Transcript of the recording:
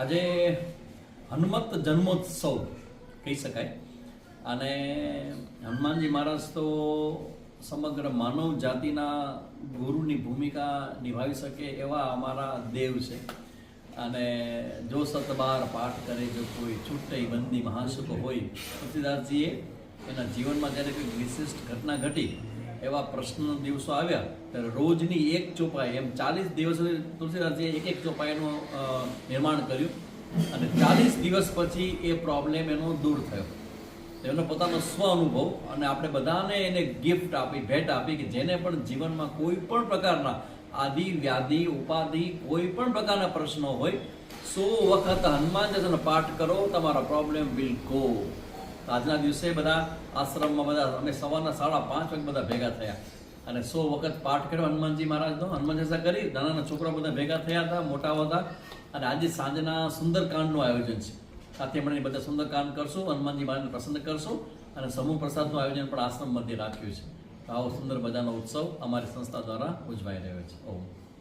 આજે હનુમત જન્મોત્સવ કહી શકાય. અને હનુમાનજી મહારાજ તો સમગ્ર માનવ જાતિના ગુરુની ભૂમિકા નિભાવી શકે એવા અમારા દેવ છે. અને જો સતબાર પાઠ કરે, જો કોઈ છૂટે બંદી મહાસુખ હોય, તુલસીદાસજીએ એના જીવનમાં જ્યારે કોઈ વિશિષ્ટ ઘટના ઘટી એવા પ્રશ્ન દિવસો આવ્યા, ત્યારે રોજની એક ચોપાઈ, એમ ચાલીસ દિવસ તુલસીદાસજીએ એક એક ચોપાઈનું નિર્માણ કર્યું અને ચાલીસ દિવસ પછી એ પ્રોબ્લેમ એનો દૂર થયો. એનો પોતાનો સ્વ અનુભવ અને આપણે બધાને એને ગિફ્ટ આપી, ભેટ આપી કે જેને પણ જીવનમાં કોઈ પણ પ્રકારના આદિ, વ્યાધિ, ઉપાધિ, કોઈ પણ પ્રકારના પ્રશ્નો હોય, સો વખત હનુમાન ચાલીસાનો પાઠ કરો, તમારા પ્રોબ્લેમ વિલ ગો આજના દિવસે બધા આશ્રમમાં બધા અમે સવારના સાડા પાંચ વાગે બધા ભેગા થયા. અને સો વખત પાઠ કર્યો હનુમાનજી મહારાજનો હનુમાન કરી નાના છોકરા બધા ભેગા થયા હતા, મોટા હતા. અને આજે સાંજના સુંદરકાંડનું આયોજન છે. સાથે મળીને બધા સુંદરકાંડ કરશું, હનુમાનજી મહારાજને પ્રસન્ન કરશું અને સમૂહ પ્રસાદનું આયોજન પણ આશ્રમ મધ્ય રાખ્યું છે. આવો સુંદર મજાનો ઉત્સવ અમારી સંસ્થા દ્વારા ઉજવાઈ રહ્યો છે. ઓમ.